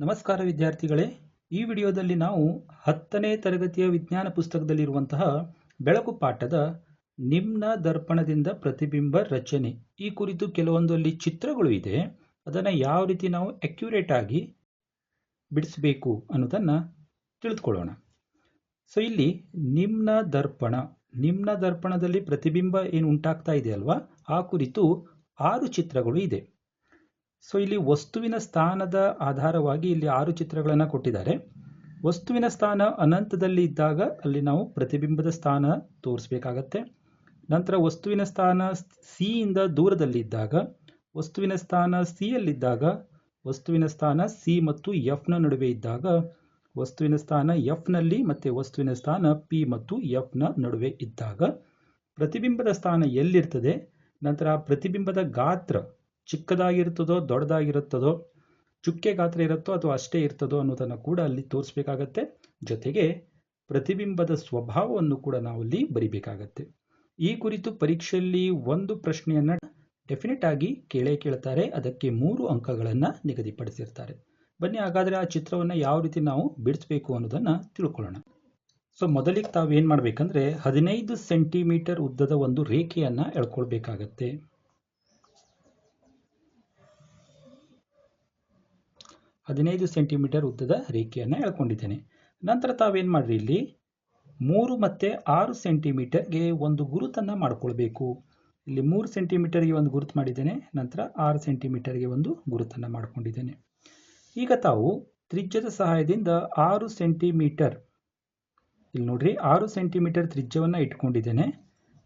ನಮಸ್ಕಾರ ವಿದ್ಯಾರ್ಥಿಗಳೇ, ಈ ವಿಡಿಯೋದಲ್ಲಿ ನಾವು ಹತ್ತನೇ ತರಗತಿಯ ವಿಜ್ಞಾನ ಪುಸ್ತಕದಲ್ಲಿರುವಂತಹ ಬೆಳಕು ಪಾಠದ ನಿಮ್ನ ದರ್ಪಣದಿಂದ ಪ್ರತಿಬಿಂಬ ರಚನೆ. ಈ ಕುರಿತು ಕೆಲವೊಂದಲ್ಲಿ ಚಿತ್ರಗಳು ಇದೆ. ಅದನ್ನು ಯಾವ ರೀತಿ ನಾವು ಅಕ್ಯುರೇಟ್ ಆಗಿ ಬಿಡಿಸಬೇಕು ಅನ್ನೋದನ್ನು ತಿಳಿದುಕೊಳ್ಳೋಣ ಸೊ ಇಲ್ಲಿ ನಿಮ್ನ ದರ್ಪಣ, ನಿಮ್ನ ದರ್ಪಣದಲ್ಲಿ ಪ್ರತಿಬಿಂಬ ಏನು ಉಂಟಾಗ್ತಾ ಇದೆ ಅಲ್ವಾ? ಆ ಕುರಿತು ಆರು ಚಿತ್ರಗಳು ಇದೆ. ಸೊ ಇಲ್ಲಿ ವಸ್ತುವಿನ ಸ್ಥಾನದ ಆಧಾರವಾಗಿ ಇಲ್ಲಿ ಆರು ಚಿತ್ರಗಳನ್ನು ಕೊಟ್ಟಿದ್ದಾರೆ. ವಸ್ತುವಿನ ಸ್ಥಾನ ಅನಂತದಲ್ಲಿ ಇದ್ದಾಗ ಅಲ್ಲಿ ನಾವು ಪ್ರತಿಬಿಂಬದ ಸ್ಥಾನ ತೋರಿಸ್ಬೇಕಾಗತ್ತೆ. ನಂತರ ವಸ್ತುವಿನ ಸ್ಥಾನ ಸಿ ಇಂದ ದೂರದಲ್ಲಿ ಇದ್ದಾಗ, ವಸ್ತುವಿನ ಸ್ಥಾನ ಸಿ ಯಲ್ಲಿದ್ದಾಗ, ವಸ್ತುವಿನ ಸ್ಥಾನ ಸಿ ಮತ್ತು ಎಫ್ನ ನಡುವೆ ಇದ್ದಾಗ, ವಸ್ತುವಿನ ಸ್ಥಾನ ಎಫ್ನಲ್ಲಿ ಮತ್ತು ವಸ್ತುವಿನ ಸ್ಥಾನ ಪಿ ಮತ್ತು ಎಫ್ನ ನಡುವೆ ಇದ್ದಾಗ ಪ್ರತಿಬಿಂಬದ ಸ್ಥಾನ ಎಲ್ಲಿರ್ತದೆ? ನಂತರ ಪ್ರತಿಬಿಂಬದ ಗಾತ್ರ ಚಿಕ್ಕದಾಗಿರುತ್ತದೋ ದೊಡ್ಡದಾಗಿರುತ್ತದೋ, ಚುಕ್ಕೆ ಗಾತ್ರ ಇರುತ್ತೋ ಅಥವಾ ಅಷ್ಟೇ ಇರ್ತದೋ ಅನ್ನೋದನ್ನು ಕೂಡ ಅಲ್ಲಿ ತೋರಿಸ್ಬೇಕಾಗತ್ತೆ. ಜೊತೆಗೆ ಪ್ರತಿಬಿಂಬದ ಸ್ವಭಾವವನ್ನು ಕೂಡ ನಾವು ಅಲ್ಲಿ ಬರಿಬೇಕಾಗತ್ತೆ. ಈ ಕುರಿತು ಪರೀಕ್ಷೆಯಲ್ಲಿ ಒಂದು ಪ್ರಶ್ನೆಯನ್ನು ಡೆಫಿನೆಟ್ ಆಗಿ ಕೇಳೇ ಕೇಳ್ತಾರೆ. ಅದಕ್ಕೆ ಮೂರು ಅಂಕಗಳನ್ನು ನಿಗದಿಪಡಿಸಿರ್ತಾರೆ. ಬನ್ನಿ, ಹಾಗಾದರೆ ಆ ಚಿತ್ರವನ್ನು ಯಾವ ರೀತಿ ನಾವು ಬಿಡಿಸ್ಬೇಕು ಅನ್ನೋದನ್ನು ತಿಳ್ಕೊಳ್ಳೋಣ. ಸೊ, ಮೊದಲಿಗೆ ತಾವೇನು ಮಾಡಬೇಕಂದ್ರೆ ಹದಿನೈದು ಸೆಂಟಿಮೀಟರ್ ಉದ್ದದ ಒಂದು ರೇಖೆಯನ್ನು ಎಳ್ಕೊಳ್ಬೇಕಾಗತ್ತೆ. ಹದಿನೈದು ಸೆಂಟಿಮೀಟರ್ ಉದ್ದದ ರೇಖೆಯನ್ನು ಎಳ್ಕೊಂಡಿದ್ದೇನೆ. ನಂತರ ತಾವೇನು ಮಾಡ್ರಿ ಇಲ್ಲಿ? ಮೂರು ಮತ್ತು ಆರು ಸೆಂಟಿಮೀಟರ್ಗೆ ಒಂದು ಗುರುತನ್ನು ಮಾಡಿಕೊಳ್ಬೇಕು. ಇಲ್ಲಿ ಮೂರು ಸೆಂಟಿಮೀಟರ್ಗೆ ಒಂದು ಗುರುತು ಮಾಡಿದ್ದೇನೆ, ನಂತರ ಆರು ಸೆಂಟಿಮೀಟರ್ಗೆ ಒಂದು ಗುರುತನ್ನು ಮಾಡಿಕೊಂಡಿದ್ದೇನೆ. ಈಗ ತಾವು ತ್ರಿಜ್ಯದ ಸಹಾಯದಿಂದ ಆರು ಸೆಂಟಿಮೀಟರ್, ಇಲ್ಲಿ ನೋಡ್ರಿ ಆರು ಸೆಂಟಿಮೀಟರ್ ತ್ರಿಜ್ಯವನ್ನು ಇಟ್ಕೊಂಡಿದ್ದೇನೆ.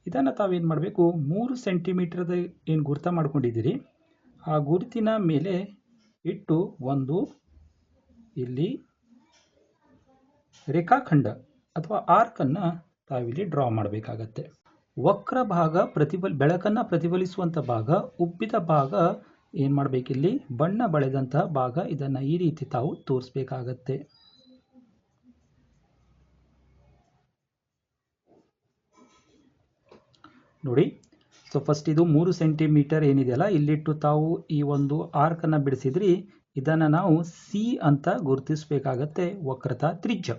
ಇದನ್ನು ತಾವೇನು ಮಾಡಬೇಕು? ಮೂರು ಸೆಂಟಿಮೀಟರ್ದ ಏನು ಗುರುತ ಮಾಡ್ಕೊಂಡಿದ್ದೀರಿ? ಆ ಗುರುತಿನ ಮೇಲೆ ಇಟ್ಟು ಒಂದು ಇಲ್ಲಿ ರೇಖಾಖಂಡ ಅಥವಾ ಆರ್ಕನ್ನು ತಾವಿಲ್ಲಿ ಡ್ರಾ ಮಾಡಬೇಕಾಗತ್ತೆ. ವಕ್ರ ಭಾಗ ಪ್ರತಿಫಲ, ಬೆಳಕನ್ನು ಪ್ರತಿಫಲಿಸುವಂಥ ಭಾಗ, ಉಬ್ಬಿದ ಭಾಗ ಏನು ಮಾಡಬೇಕಿಲ್ಲಿ? ಬಣ್ಣ ಬಳೆದಂತಹ ಭಾಗ ಇದನ್ನು ಈ ರೀತಿ ತಾವು ತೋರಿಸ್ಬೇಕಾಗತ್ತೆ. ನೋಡಿ ಸೊ ಫಸ್ಟ್ ಇದು ಮೂರು ಸೆಂಟಿಮೀಟರ್ ಏನಿದೆಯಲ್ಲ, ಇಲ್ಲಿಟ್ಟು ತಾವು ಈ ಒಂದು ಆರ್ಕನ್ನು ಬಿಡಿಸಿದ್ರಿ, ಇದನ್ನು ನಾವು ಸಿ ಅಂತ ಗುರುತಿಸಬೇಕಾಗತ್ತೆ, ವಕ್ರತಾ ತ್ರಿಜ್ಯ.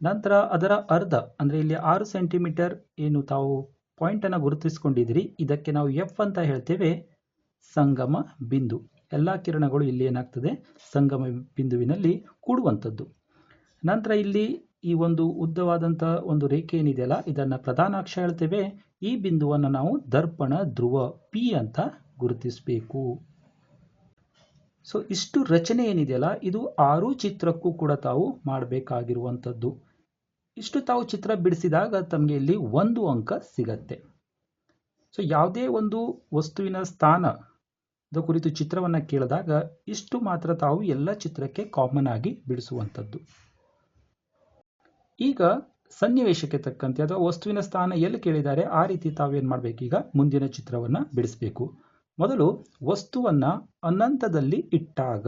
ನಂತರ ಅದರ ಅರ್ಧ, ಅಂದರೆ ಇಲ್ಲಿ ಆರು ಸೆಂಟಿಮೀಟರ್ ಏನು ತಾವು ಪಾಯಿಂಟನ್ನು ಗುರುತಿಸ್ಕೊಂಡಿದ್ರಿ, ಇದಕ್ಕೆ ನಾವು ಎಫ್ ಅಂತ ಹೇಳ್ತೇವೆ, ಸಂಗಮ ಬಿಂದು. ಎಲ್ಲ ಕಿರಣಗಳು ಇಲ್ಲಿ ಏನಾಗ್ತದೆ, ಸಂಗಮ ಬಿಂದುವಿನಲ್ಲಿ ಕೂಡುವಂಥದ್ದು. ನಂತರ ಇಲ್ಲಿ ಈ ಒಂದು ಉದ್ದವಾದಂಥ ಒಂದು ರೇಖೆ ಏನಿದೆಯಲ್ಲ, ಇದನ್ನು ಪ್ರಧಾನಾಕ್ಷ ಹೇಳ್ತೇವೆ. ಈ ಬಿಂದುವನ್ನು ನಾವು ದರ್ಪಣ ಧ್ರುವ ಪಿ ಅಂತ ಗುರುತಿಸಬೇಕು. ಸೊ ಇಷ್ಟು ರಚನೆ ಏನಿದೆಯಲ್ಲ, ಇದು ಆರು ಚಿತ್ರಕ್ಕೂ ಕೂಡ ತಾವು ಮಾಡಬೇಕಾಗಿರುವಂಥದ್ದು. ಇಷ್ಟು ತಾವು ಚಿತ್ರ ಬಿಡಿಸಿದಾಗ ತಮಗೆ ಇಲ್ಲಿ ಒಂದು ಅಂಕ ಸಿಗತ್ತೆ. ಸೊ ಯಾವುದೇ ಒಂದು ವಸ್ತುವಿನ ಸ್ಥಾನದ ಕುರಿತು ಚಿತ್ರವನ್ನು ಕೇಳಿದಾಗ ಇಷ್ಟು ಮಾತ್ರ ತಾವು ಎಲ್ಲ ಚಿತ್ರಕ್ಕೆ ಕಾಮನ್ ಆಗಿ ಬಿಡಿಸುವಂಥದ್ದು. ಈಗ ಸನ್ನಿವೇಶಕ್ಕೆ ತಕ್ಕಂತೆ ಅಥವಾ ವಸ್ತುವಿನ ಸ್ಥಾನ ಎಲ್ಲಿ ಕೇಳಿದ್ದಾರೆ ಆ ರೀತಿ ತಾವೇನು ಮಾಡಬೇಕೀಗ ಮುಂದಿನ ಚಿತ್ರವನ್ನು ಬಿಡಿಸಬೇಕು. ಮೊದಲು ವಸ್ತುವನ್ನು ಅನಂತದಲ್ಲಿ ಇಟ್ಟಾಗ.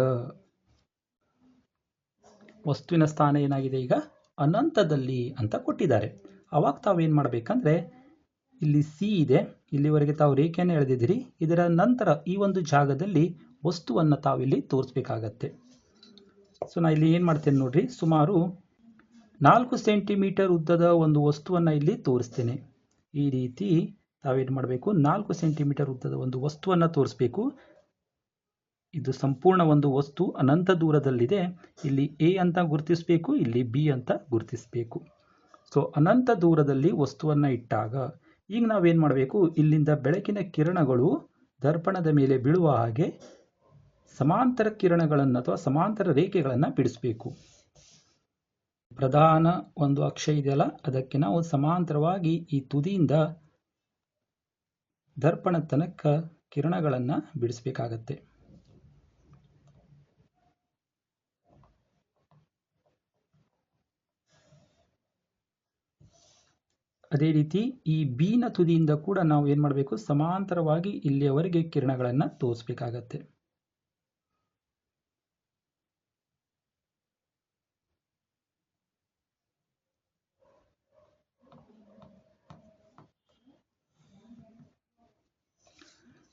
ವಸ್ತುವಿನ ಸ್ಥಾನ ಏನಾಗಿದೆ ಈಗ? ಅನಂತದಲ್ಲಿ ಅಂತ ಕೊಟ್ಟಿದ್ದಾರೆ. ಅವಾಗ ತಾವೇನು ಮಾಡಬೇಕಂದ್ರೆ, ಇಲ್ಲಿ ಸಿ ಇದೆ. ಇಲ್ಲಿವರೆಗೆ ತಾವು ರೇಖೆಯನ್ನು ಎಳೆದಿದ್ದೀರಿ. ಇದರ ನಂತರ ಈ ಒಂದು ಜಾಗದಲ್ಲಿ ವಸ್ತುವನ್ನು ತಾವಿಲ್ಲಿ ತೋರಿಸ್ಬೇಕಾಗತ್ತೆ. ಸೊ ನಾ ಇಲ್ಲಿ ಏನು ಮಾಡ್ತೇನೆ ನೋಡ್ರಿ? ಸುಮಾರು ನಾಲ್ಕು ಸೆಂಟಿಮೀಟರ್ ಉದ್ದದ ಒಂದು ವಸ್ತುವನ್ನು ಇಲ್ಲಿ ತೋರಿಸ್ತೇನೆ. ಈ ರೀತಿ ತಾವೇನು ಮಾಡಬೇಕು? ನಾಲ್ಕು ಸೆಂಟಿಮೀಟರ್ ಉದ್ದದ ಒಂದು ವಸ್ತುವನ್ನು ತೋರಿಸ್ಬೇಕು. ಇದು ಸಂಪೂರ್ಣ ಒಂದು ವಸ್ತು, ಅನಂತ ದೂರದಲ್ಲಿದೆ. ಇಲ್ಲಿ ಎ ಅಂತ ಗುರುತಿಸಬೇಕು, ಇಲ್ಲಿ ಬಿ ಅಂತ ಗುರುತಿಸಬೇಕು. ಸೊ ಅನಂತ ದೂರದಲ್ಲಿ ವಸ್ತುವನ್ನು ಇಟ್ಟಾಗ ಈಗ ನಾವೇನು ಮಾಡಬೇಕು? ಇಲ್ಲಿಂದ ಬೆಳಕಿನ ಕಿರಣಗಳು ದರ್ಪಣದ ಮೇಲೆ ಬೀಳುವ ಹಾಗೆ ಸಮಾಂತರ ಕಿರಣಗಳನ್ನು ಅಥವಾ ಸಮಾಂತರ ರೇಖೆಗಳನ್ನು ಬಿಡಿಸಬೇಕು. ಪ್ರಧಾನ ಒಂದು ಅಕ್ಷ ಇದೆಯಲ್ಲ? ಅದಕ್ಕೆ ನಾವು ಸಮಾಂತರವಾಗಿ ಈ ತುದಿಯಿಂದ ದರ್ಪಣ ತನಕ ಕಿರಣಗಳನ್ನು ಬಿಡಿಸಬೇಕಾಗತ್ತೆ. ಅದೇ ರೀತಿ ಈ ಬೀನ ತುದಿಯಿಂದ ಕೂಡ ನಾವು ಏನು ಮಾಡಬೇಕು? ಸಮಾಂತರವಾಗಿ ಇಲ್ಲಿಯವರೆಗೆ ಕಿರಣಗಳನ್ನು ತೋರಿಸ್ಬೇಕಾಗತ್ತೆ.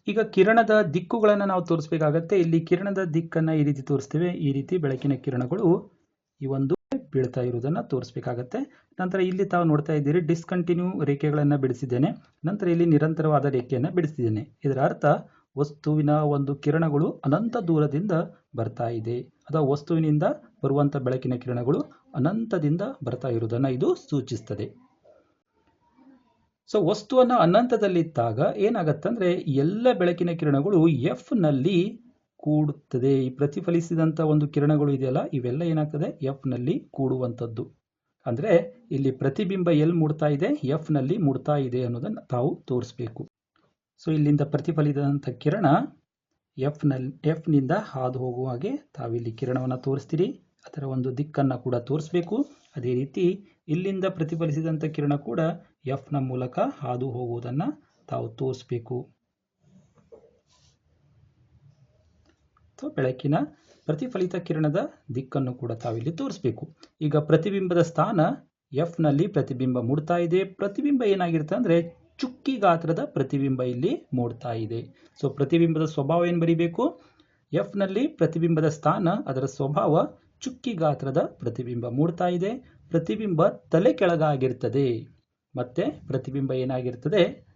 ಈಗ ಕಿರಣದ ದಿಕ್ಕುಗಳನ್ನು ನಾವು ತೋರಿಸ್ಬೇಕಾಗತ್ತೆ. ಇಲ್ಲಿ ಕಿರಣದ ದಿಕ್ಕನ್ನು ಈ ರೀತಿ ತೋರಿಸ್ತೇವೆ. ಈ ರೀತಿ ಬೆಳಕಿನ ಕಿರಣಗಳು ಈ ಒಂದು ಬೀಳ್ತಾ ಇರುವುದನ್ನು ತೋರಿಸ್ಬೇಕಾಗತ್ತೆ. ನಂತರ ಇಲ್ಲಿ ತಾವು ನೋಡ್ತಾ ಇದ್ದೀರಿ ಡಿಸ್ಕಂಟಿನ್ಯೂ ರೇಖೆಗಳನ್ನು ಬಿಡಿಸಿದ್ದೇನೆ. ನಂತರ ಇಲ್ಲಿ ನಿರಂತರವಾದ ರೇಖೆಯನ್ನು ಬಿಡಿಸಿದ್ದೇನೆ. ಇದರ ಅರ್ಥ ವಸ್ತುವಿನ ಒಂದು ಕಿರಣಗಳು ಅನಂತ ದೂರದಿಂದ ಬರ್ತಾ ಇದೆ. ಅಥವಾ ವಸ್ತುವಿನಿಂದ ಬರುವಂಥ ಬೆಳಕಿನ ಕಿರಣಗಳು ಅನಂತದಿಂದ ಬರ್ತಾ ಇರುವುದನ್ನು ಇದು ಸೂಚಿಸ್ತದೆ. ಸೊ ವಸ್ತುವನ್ನು ಅನಂತದಲ್ಲಿದ್ದಾಗ ಏನಾಗತ್ತಂದ್ರೆ ಎಲ್ಲ ಬೆಳಕಿನ ಕಿರಣಗಳು ಎಫ್ನಲ್ಲಿ ಕೂಡುತ್ತದೆ. ಈ ಪ್ರತಿಫಲಿಸಿದಂಥ ಒಂದು ಕಿರಣಗಳು ಇದೆಯಲ್ಲ, ಇವೆಲ್ಲ ಏನಾಗ್ತದೆ? ಎಫ್ನಲ್ಲಿ ಕೂಡುವಂಥದ್ದು. ಅಂದ್ರೆ ಇಲ್ಲಿ ಪ್ರತಿಬಿಂಬ ಎಲ್ಲಿ ಮೂಡ್ತಾ ಇದೆ ಎಫ್ನಲ್ಲಿ ಮೂಡ್ತಾ ಇದೆ ಅನ್ನೋದನ್ನು ತಾವು ತೋರಿಸ್ಬೇಕು. ಸೊ ಇಲ್ಲಿಂದ ಪ್ರತಿಫಲಿತದಂಥ ಕಿರಣ ಎಫ್ನಲ್ಲಿ ನಲ್ಲಿ ಎಫ್ನಿಂದ ಹಾದು ಹೋಗುವ ಹಾಗೆ ತಾವಿಲ್ಲಿ ಕಿರಣವನ್ನು ತೋರಿಸ್ತೀರಿ. ಅದರ ಒಂದು ದಿಕ್ಕನ್ನು ಕೂಡ ತೋರಿಸ್ಬೇಕು. ಅದೇ ರೀತಿ ಇಲ್ಲಿಂದ ಪ್ರತಿಫಲಿಸಿದಂಥ ಕಿರಣ ಕೂಡ ಎಫ್ನ ಮೂಲಕ ಹಾದು ಹೋಗುವುದನ್ನು ತಾವು ತೋರಿಸಬೇಕು. ಬೆಳಕಿನ ಪ್ರತಿಫಲಿತ ಕಿರಣದ ದಿಕ್ಕನ್ನು ಕೂಡ ತಾವಿಲ್ಲಿ ತೋರಿಸಬೇಕು. ಈಗ ಪ್ರತಿಬಿಂಬದ ಸ್ಥಾನ ಎಫ್ನಲ್ಲಿ ಪ್ರತಿಬಿಂಬ ಮೂಡ್ತಾ ಇದೆ. ಪ್ರತಿಬಿಂಬ ಏನಾಗಿರುತ್ತೆ ಅಂದರೆ ಚುಕ್ಕಿ ಗಾತ್ರದ ಪ್ರತಿಬಿಂಬ ಇಲ್ಲಿ ಮೂಡ್ತಾ ಇದೆ. ಸೊ ಪ್ರತಿಬಿಂಬದ ಸ್ವಭಾವ ಏನು ಬರೀಬೇಕು? ಎಫ್ನಲ್ಲಿ ಪ್ರತಿಬಿಂಬದ ಸ್ಥಾನ ಅದರ ಸ್ವಭಾವ ಚುಕ್ಕಿ ಗಾತ್ರದ ಪ್ರತಿಬಿಂಬ ಮೂಡ್ತಾ ಇದೆ. ಪ್ರತಿಬಿಂಬ ತಲೆ ಕೆಳಗಾಗಿರ್ತದೆ. ಮತ್ತೆ ಪ್ರತಿಬಿಂಬ ಏನಾಗಿರ್ತದೆ?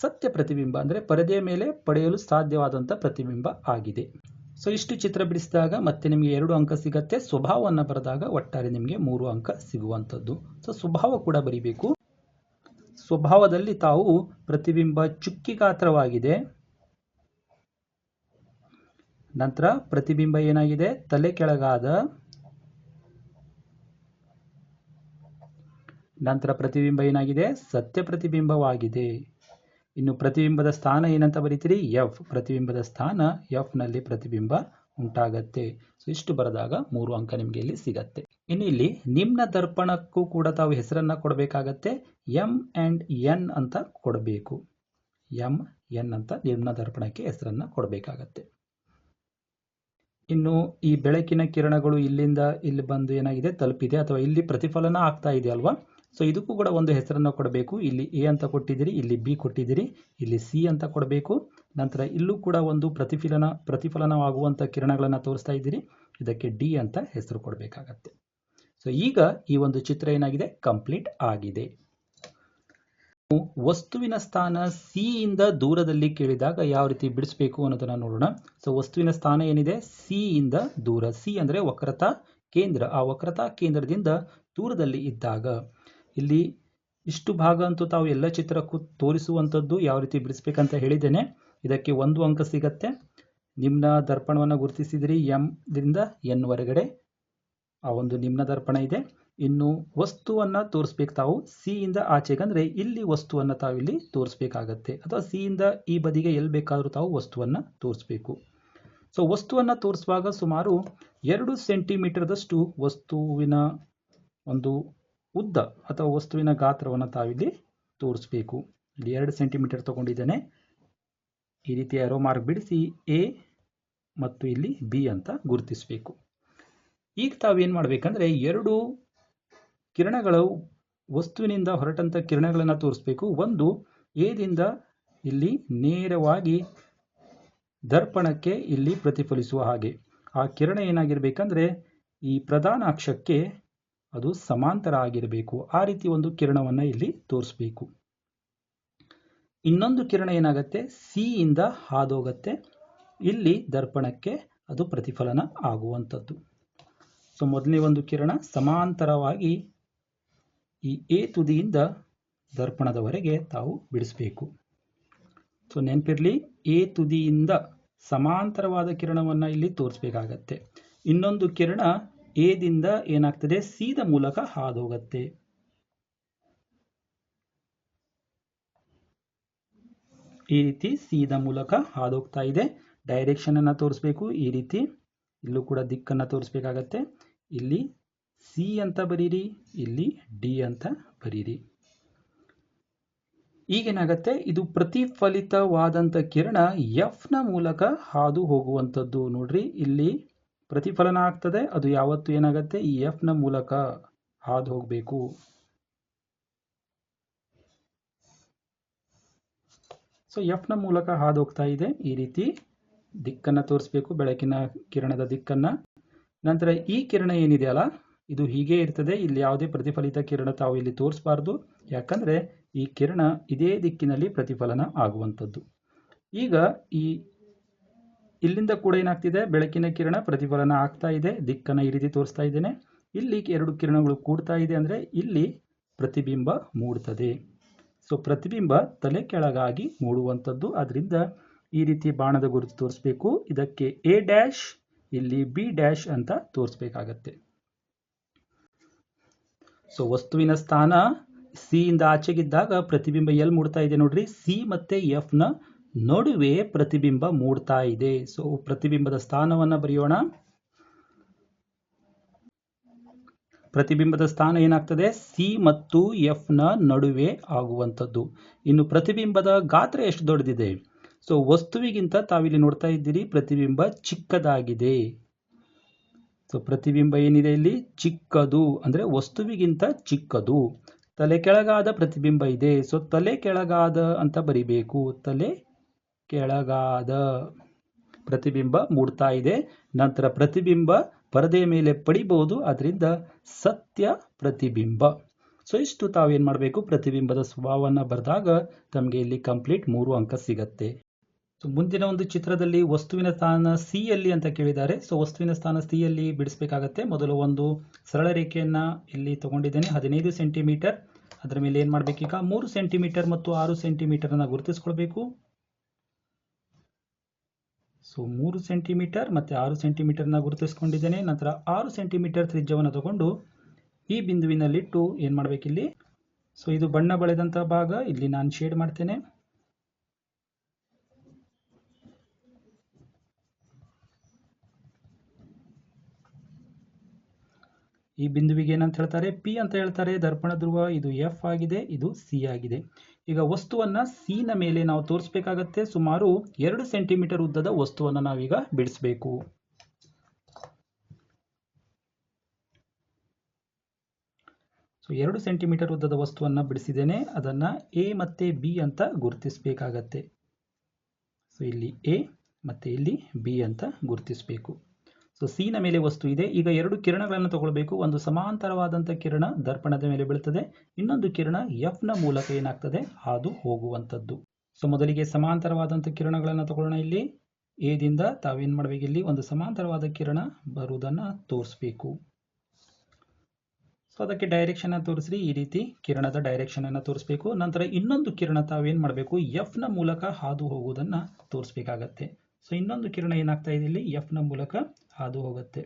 ಸತ್ಯ ಪ್ರತಿಬಿಂಬ ಅಂದರೆ ಪರದೆಯ ಮೇಲೆ ಪಡೆಯಲು ಸಾಧ್ಯವಾದಂಥ ಪ್ರತಿಬಿಂಬ ಆಗಿದೆ. ಸೊ ಇಷ್ಟು ಚಿತ್ರ ಬಿಡಿಸಿದಾಗ ಮತ್ತೆ ನಿಮಗೆ ಎರಡು ಅಂಕ ಸಿಗತ್ತೆ. ಸ್ವಭಾವವನ್ನು ಬರೆದಾಗ ಒಟ್ಟಾರೆ ನಿಮಗೆ ಮೂರು ಅಂಕ ಸಿಗುವಂಥದ್ದು. ಸೊ ಸ್ವಭಾವ ಕೂಡ ಬರಿಬೇಕು. ಸ್ವಭಾವದಲ್ಲಿ ತಾವು ಪ್ರತಿಬಿಂಬ ಚುಕ್ಕಿ ಗಾತ್ರವಾಗಿದೆ. ನಂತರ ಪ್ರತಿಬಿಂಬ ಏನಾಗಿದೆ? ತಲೆ ಕೆಳಗಾದ ನಂತರ ಪ್ರತಿಬಿಂಬ ಏನಾಗಿದೆ? ಸತ್ಯ ಪ್ರತಿಬಿಂಬವಾಗಿದೆ. ಇನ್ನು ಪ್ರತಿಬಿಂಬದ ಸ್ಥಾನ ಏನಂತ ಬರೀತೀರಿ? ಎಫ್. ಪ್ರತಿಬಿಂಬದ ಸ್ಥಾನ ಎಫ್ನಲ್ಲಿ ಪ್ರತಿಬಿಂಬ ಉಂಟಾಗತ್ತೆ. ಸೊ ಇಷ್ಟು ಬರೆದಾಗ ಮೂರು ಅಂಕ ನಿಮಗೆ ಇಲ್ಲಿ ಸಿಗತ್ತೆ. ಇನ್ನು ಇಲ್ಲಿ ನಿಮ್ನ ದರ್ಪಣಕ್ಕೂ ಕೂಡ ತಾವು ಹೆಸರನ್ನ ಕೊಡಬೇಕಾಗತ್ತೆ. ಎಂ ಅಂಡ್ ಎನ್ ಅಂತ ಕೊಡಬೇಕು. ಎಂ, ಎನ್ ಅಂತ ನಿಮ್ನ ದರ್ಪಣಕ್ಕೆ ಹೆಸರನ್ನ ಕೊಡಬೇಕಾಗತ್ತೆ. ಇನ್ನು ಈ ಬೆಳಕಿನ ಕಿರಣಗಳು ಇಲ್ಲಿಂದ ಇಲ್ಲಿ ಬಂದು ಏನಾಗಿದೆ? ತಲುಪಿದೆ ಅಥವಾ ಇಲ್ಲಿ ಪ್ರತಿಫಲನ ಆಗ್ತಾ ಇದೆ ಅಲ್ವಾ? ಸೊ ಇದಕ್ಕೂ ಕೂಡ ಒಂದು ಹೆಸರನ್ನು ಕೊಡಬೇಕು. ಇಲ್ಲಿ ಎ ಅಂತ ಕೊಟ್ಟಿದ್ದೀರಿ, ಇಲ್ಲಿ ಬಿ ಕೊಟ್ಟಿದ್ದೀರಿ, ಇಲ್ಲಿ ಸಿ ಅಂತ ಕೊಡಬೇಕು. ನಂತರ ಇಲ್ಲೂ ಕೂಡ ಒಂದು ಪ್ರತಿಫಲನ, ಪ್ರತಿಫಲನವಾಗುವಂಥ ಕಿರಣಗಳನ್ನು ತೋರಿಸ್ತಾ ಇದ್ದೀರಿ. ಇದಕ್ಕೆ ಡಿ ಅಂತ ಹೆಸರು ಕೊಡಬೇಕಾಗತ್ತೆ. ಸೊ ಈಗ ಈ ಒಂದು ಚಿತ್ರ ಏನಾಗಿದೆ? ಕಂಪ್ಲೀಟ್ ಆಗಿದೆ. ವಸ್ತುವಿನ ಸ್ಥಾನ ಸಿ ಇಂದ ದೂರದಲ್ಲಿ ಕೇಳಿದಾಗ ಯಾವ ರೀತಿ ಬಿಡಿಸಬೇಕು ಅನ್ನೋದನ್ನ ನೋಡೋಣ. ಸೊ ವಸ್ತುವಿನ ಸ್ಥಾನ ಏನಿದೆ? ಸಿ ಇಂದ ದೂರ. ಸಿ ಅಂದ್ರೆ ವಕ್ರತಾ ಕೇಂದ್ರ. ಆ ವಕ್ರತಾ ಕೇಂದ್ರದಿಂದ ದೂರದಲ್ಲಿ ಇದ್ದಾಗ ಇಲ್ಲಿ ಇಷ್ಟು ಭಾಗ ಅಂತೂ ತಾವು ಎಲ್ಲ ಚಿತ್ರಕ್ಕೂ ತೋರಿಸುವಂಥದ್ದು ಯಾವ ರೀತಿ ಬಿಡಿಸ್ಬೇಕಂತ ಹೇಳಿದ್ದೇನೆ. ಇದಕ್ಕೆ ಒಂದು ಅಂಕ ಸಿಗತ್ತೆ. ನಿಮ್ನ ದರ್ಪಣವನ್ನು ಗುರುತಿಸಿದಿರಿ. ಎಂ ದಿಂದ ಎನ್ ವರೆಗಡೆ ಆ ಒಂದು ನಿಮ್ನ ದರ್ಪಣ ಇದೆ. ಇನ್ನು ವಸ್ತುವನ್ನು ತೋರಿಸ್ಬೇಕು ತಾವು. ಸಿ ಇಂದ ಆಚೆಗೆ ಅಂದರೆ ಇಲ್ಲಿ ವಸ್ತುವನ್ನು ತಾವು ಇಲ್ಲಿ ತೋರಿಸ್ಬೇಕಾಗತ್ತೆ. ಅಥವಾ ಇಂದ ಈ ಬದಿಗೆ ಎಲ್ಲಿ ಬೇಕಾದರೂ ತಾವು ವಸ್ತುವನ್ನು ತೋರಿಸ್ಬೇಕು. ಸೊ, ವಸ್ತುವನ್ನು ತೋರಿಸುವಾಗ ಸುಮಾರು ಎರಡು ಸೆಂಟಿಮೀಟರ್ದಷ್ಟು ವಸ್ತುವಿನ ಒಂದು ಉದ್ದ ಅಥವಾ ವಸ್ತುವಿನ ಗಾತ್ರವನ್ನು ತಾವಿಲ್ಲಿ ತೋರಿಸ್ಬೇಕು. ಇಲ್ಲಿ ಎರಡು ಸೆಂಟಿಮೀಟರ್ ತಗೊಂಡಿದ್ದೇನೆ. ಈ ರೀತಿ ಅರೋ ಮಾರ್ಕ್ ಬಿಡಿಸಿ ಎ ಮತ್ತು ಇಲ್ಲಿ ಬಿ ಅಂತ ಗುರುತಿಸಬೇಕು. ಈಗ ತಾವೇನು ಮಾಡಬೇಕಂದ್ರೆ ಎರಡು ಕಿರಣಗಳು ವಸ್ತುವಿನಿಂದ ಹೊರಟಂಥ ಕಿರಣಗಳನ್ನು ತೋರಿಸ್ಬೇಕು. ಒಂದು ಎದಿಂದ ಇಲ್ಲಿ ನೇರವಾಗಿ ದರ್ಪಣಕ್ಕೆ ಇಲ್ಲಿ ಪ್ರತಿಫಲಿಸುವ ಹಾಗೆ. ಆ ಕಿರಣ ಏನಾಗಿರ್ಬೇಕಂದ್ರೆ ಈ ಪ್ರಧಾನ ಅಕ್ಷಕ್ಕೆ ಅದು ಸಮಾಂತರ ಆಗಿರಬೇಕು ಆ ರೀತಿ ಒಂದು ಕಿರಣವನ್ನು ಇಲ್ಲಿ ತೋರಿಸ್ಬೇಕು. ಇನ್ನೊಂದು ಕಿರಣ ಏನಾಗುತ್ತೆ? ಸಿ ಇಂದ ಹಾದೋಗತ್ತೆ. ಇಲ್ಲಿ ದರ್ಪಣಕ್ಕೆ ಅದು ಪ್ರತಿಫಲನ ಆಗುವಂಥದ್ದು. ಸೊ ಮೊದಲನೇ ಒಂದು ಕಿರಣ ಸಮಾಂತರವಾಗಿ ಈ ಎ ತುದಿಯಿಂದ ದರ್ಪಣದವರೆಗೆ ತಾವು ಬಿಡಿಸಬೇಕು. ಸೊ ನೆನಪಿರಲಿ ಎ ತುದಿಯಿಂದ ಸಮಾಂತರವಾದ ಕಿರಣವನ್ನು ಇಲ್ಲಿ ತೋರಿಸ್ಬೇಕಾಗತ್ತೆ. ಇನ್ನೊಂದು ಕಿರಣ ಎದಿಂದ ಏನಾಗ್ತದೆ? ಸೀದ ಮೂಲಕ ಹಾದು ಹೋಗುತ್ತೆ ಈ ರೀತಿ ಸೀದ ಮೂಲಕ ಹಾದು ಹೋಗ್ತಾ ಇದೆ. ಡೈರೆಕ್ಷನ್ ಅನ್ನ ತೋರಿಸ್ಬೇಕು. ಈ ರೀತಿ. ಇಲ್ಲೂ ಕೂಡ ದಿಕ್ಕನ್ನು ತೋರಿಸ್ಬೇಕಾಗತ್ತೆ. ಇಲ್ಲಿ ಸಿ ಅಂತ ಬರೀರಿ, ಇಲ್ಲಿ ಡಿ ಅಂತ ಬರೀರಿ. ಈಗೇನಾಗತ್ತೆ? ಇದು ಪ್ರತಿಫಲಿತವಾದಂಥ ಕಿರಣ ಎಫ್ನ ಮೂಲಕ ಹಾದು ಹೋಗುವಂಥದ್ದು ನೋಡ್ರಿ, ಇಲ್ಲಿ ಪ್ರತಿಫಲನ ಆಗ್ತದೆ ಅದು ಯಾವತ್ತು ಏನಾಗುತ್ತೆ? ಈ ಎಫ್ನ ಮೂಲಕ ಹಾದು ಹೋಗಬೇಕು ಸೊ ನ ಮೂಲಕ ಹಾದು ಹೋಗ್ತಾ ಇದೆ. ಈ ರೀತಿ ದಿಕ್ಕನ್ನು ತೋರಿಸ್ಬೇಕು. ಬೆಳಕಿನ ಕಿರಣದ ದಿಕ್ಕನ್ನು. ನಂತರ ಈ ಕಿರಣ ಏನಿದೆಯಲ್ಲ ಇದು ಹೀಗೆ ಇರ್ತದೆ. ಇಲ್ಲಿ ಯಾವುದೇ ಪ್ರತಿಫಲಿತ ಕಿರಣ ತಾವು ಇಲ್ಲಿ ತೋರಿಸಬಾರ್ದು. ಯಾಕಂದರೆ ಈ ಕಿರಣ ಇದೇ ದಿಕ್ಕಿನಲ್ಲಿ ಪ್ರತಿಫಲನ ಆಗುವಂಥದ್ದು. ಈಗ ಈ ಇಲ್ಲಿಂದ ಕೂಡ ಏನಾಗ್ತಿದೆ? ಬೆಳಕಿನ ಕಿರಣ ಪ್ರತಿಫಲನ ಆಗ್ತಾ ಇದೆ. ದಿಕ್ಕನ್ನು ಈ ರೀತಿ ತೋರಿಸ್ತಾ ಇದ್ದೇನೆ. ಇಲ್ಲಿ ಎರಡು ಕಿರಣಗಳು ಕೂಡ್ತಾ ಇದೆ ಅಂದರೆ ಇಲ್ಲಿ ಪ್ರತಿಬಿಂಬ ಮೂಡ್ತದೆ. ಸೊ ಪ್ರತಿಬಿಂಬ ತಲೆ ಕೆಳಗಾಗಿ ಮೂಡುವಂಥದ್ದು ಅದರಿಂದ ಈ ರೀತಿ ಬಾಣದ ಗುರುತು ತೋರಿಸ್ಬೇಕು. ಇದಕ್ಕೆ ಎ ಡ್ಯಾಶ್ ಇಲ್ಲಿ ಬಿ ಡ್ಯಾಶ್ ಅಂತ ತೋರಿಸ್ಬೇಕಾಗತ್ತೆ. ಸೊ ವಸ್ತುವಿನ ಸ್ಥಾನ ಸಿ ಇಂದ ಆಚೆಗಿದ್ದಾಗ ಪ್ರತಿಬಿಂಬ ಎಲ್ ಮೂಡ್ತಾ ಇದೆ ನೋಡ್ರಿ? ಸಿ ಮತ್ತೆ ಎಫ್ನ ನಡುವೆ ಪ್ರತಿಬಿಂಬ ಮೂಡ್ತಾ ಇದೆ. ಸೊ ಪ್ರತಿಬಿಂಬದ ಸ್ಥಾನವನ್ನ ಬರೆಯೋಣ. ಪ್ರತಿಬಿಂಬದ ಸ್ಥಾನ ಏನಾಗ್ತದೆ? ಸಿ ಮತ್ತು ಎಫ್ನ ನಡುವೆ ಆಗುವಂಥದ್ದು. ಇನ್ನು ಪ್ರತಿಬಿಂಬದ ಗಾತ್ರ ಎಷ್ಟು ದೊಡ್ಡದಿದೆ? ಸೊ ವಸ್ತುವಿಗಿಂತ ತಾವಿಲ್ಲಿ ನೋಡ್ತಾ ಇದ್ದೀರಿ, ಪ್ರತಿಬಿಂಬ ಚಿಕ್ಕದಾಗಿದೆ. ಸೊ ಪ್ರತಿಬಿಂಬ ಏನಿದೆ ಇಲ್ಲಿ? ಚಿಕ್ಕದು. ಅಂದ್ರೆ ವಸ್ತುವಿಗಿಂತ ಚಿಕ್ಕದು. ತಲೆ ಕೆಳಗಾದ ಪ್ರತಿಬಿಂಬ ಇದೆ. ಸೊ ತಲೆ ಕೆಳಗಾದ ಅಂತ ಬರಿಬೇಕು. ತಲೆ ಕೆಳಗಾದ ಪ್ರತಿಬಿಂಬ ಮೂಡ್ತಾ ಇದೆ. ನಂತರ ಪ್ರತಿಬಿಂಬ ಪರದೆಯ ಮೇಲೆ ಪಡಿಬಹುದು ಅದರಿಂದ ಸತ್ಯ ಪ್ರತಿಬಿಂಬ. ಸೊ ಇಷ್ಟು ತಾವೇನು ಮಾಡಬೇಕು? ಪ್ರತಿಬಿಂಬದ ಸ್ವಭಾವವನ್ನು ಬರೆದಾಗ ತಮಗೆ ಇಲ್ಲಿ ಕಂಪ್ಲೀಟ್ ಮೂರು ಅಂಕ ಸಿಗತ್ತೆ. ಸೊ ಮುಂದಿನ ಒಂದು ಚಿತ್ರದಲ್ಲಿ ವಸ್ತುವಿನ ಸ್ಥಾನ ಸಿ ಯಲ್ಲಿ ಅಂತ ಕೇಳಿದ್ದಾರೆ. ಸೊ ವಸ್ತುವಿನ ಸ್ಥಾನ ಸಿ ಯಲ್ಲಿ ಬಿಡಿಸಬೇಕಾಗತ್ತೆ. ಮೊದಲು ಒಂದು ಸರಳ ರೇಖೆಯನ್ನ ಇಲ್ಲಿ ತಗೊಂಡಿದ್ದೇನೆ. ಹದಿನೈದು ಸೆಂಟಿಮೀಟರ್ ಅದರ ಮೇಲೆ ಏನು ಮಾಡಬೇಕೀಗ? ಮೂರು ಸೆಂಟಿಮೀಟರ್ ಮತ್ತು ಆರು ಸೆಂಟಿಮೀಟರ್ ಅನ್ನ ಗುರುತಿಸ್ಕೊಳ್ಬೇಕು. ಸೊ ಮೂರು ಸೆಂಟಿಮೀಟರ್ ಮತ್ತು ಆರು ಸೆಂಟಿಮೀಟರ್ನ ಗುರುತಿಸ್ಕೊಂಡಿದ್ದೇನೆ. ನಂತರ ಆರು ಸೆಂಟಿಮೀಟರ್ ತ್ರಿಜ್ಯವನ್ನು ತಗೊಂಡು ಈ ಬಿಂದುವಿನಲ್ಲಿಟ್ಟು ಏನು ಮಾಡಬೇಕಿಲ್ಲಿ? ಸೊ ಇದು ಬಣ್ಣ ಬಳೆದಂಥ ಭಾಗ. ಇಲ್ಲಿ ನಾನು ಶೇಡ್ ಮಾಡ್ತೇನೆ. ಈ ಬಿಂದುವಿಗೆ ಏನಂತ ಹೇಳ್ತಾರೆ? ಪಿ ಅಂತ ಹೇಳ್ತಾರೆ. ದರ್ಪಣ ಧ್ರುವ, ಇದು ಎಫ್ ಆಗಿದೆ, ಇದು ಸಿ ಆಗಿದೆ. ಈಗ ವಸ್ತುವನ್ನ ಸಿ ನ ಮೇಲೆ ನಾವು ತೋರಿಸ್ಬೇಕಾಗತ್ತೆ. ಸುಮಾರು ಎರಡು ಸೆಂಟಿಮೀಟರ್ ಉದ್ದದ ವಸ್ತುವನ್ನ ನಾವೀಗ ಬಿಡಿಸಬೇಕು. ಸೊ ಎರಡು ಸೆಂಟಿಮೀಟರ್ ಉದ್ದದ ವಸ್ತುವನ್ನ ಬಿಡಿಸಿದ್ದೇನೆ. ಅದನ್ನ ಎ ಮತ್ತೆ ಬಿ ಅಂತ ಗುರುತಿಸಬೇಕಾಗತ್ತೆ. ಸೊ ಇಲ್ಲಿ ಎ ಮತ್ತೆ ಇಲ್ಲಿ ಬಿ ಅಂತ ಗುರುತಿಸಬೇಕು. ಸೊ ಸಿ ಮೇಲೆ ವಸ್ತು ಇದೆ. ಈಗ ಎರಡು ಕಿರಣಗಳನ್ನು ತಗೊಳ್ಬೇಕು. ಒಂದು ಸಮಾಂತರವಾದಂಥ ಕಿರಣ ದರ್ಪಣದ ಮೇಲೆ ಬೀಳ್ತದೆ. ಇನ್ನೊಂದು ಕಿರಣ ಎಫ್ನ ಮೂಲಕ ಏನಾಗ್ತದೆ? ಹಾದು ಹೋಗುವಂಥದ್ದು. ಸೊ ಮೊದಲಿಗೆ ಸಮಾಂತರವಾದಂಥ ಕಿರಣಗಳನ್ನು ತಗೊಳ್ಳೋಣ ಇಲ್ಲಿ. ಎದಿಂದ ತಾವೇನು ಮಾಡಬೇಕು ಇಲ್ಲಿ? ಒಂದು ಸಮಾಂತರವಾದ ಕಿರಣ ಬರುವುದನ್ನು ತೋರಿಸ್ಬೇಕು. ಸೊ ಅದಕ್ಕೆ ಡೈರೆಕ್ಷನ್ ತೋರಿಸ್ರಿ. ಈ ರೀತಿ ಕಿರಣದ ಡೈರೆಕ್ಷನ್ ಅನ್ನು ತೋರಿಸ್ಬೇಕು. ನಂತರ ಇನ್ನೊಂದು ಕಿರಣ ತಾವೇನು ಮಾಡಬೇಕು? ಎಫ್ನ ಮೂಲಕ ಹಾದು ಹೋಗುವುದನ್ನು ತೋರಿಸ್ಬೇಕಾಗತ್ತೆ. ಸೊ ಇನ್ನೊಂದು ಕಿರಣ ಏನಾಗ್ತಾ ಇದೆ ಇಲ್ಲಿ? ಎಫ್ನ ಮೂಲಕ ಹಾದು ಹೋಗುತ್ತೆ.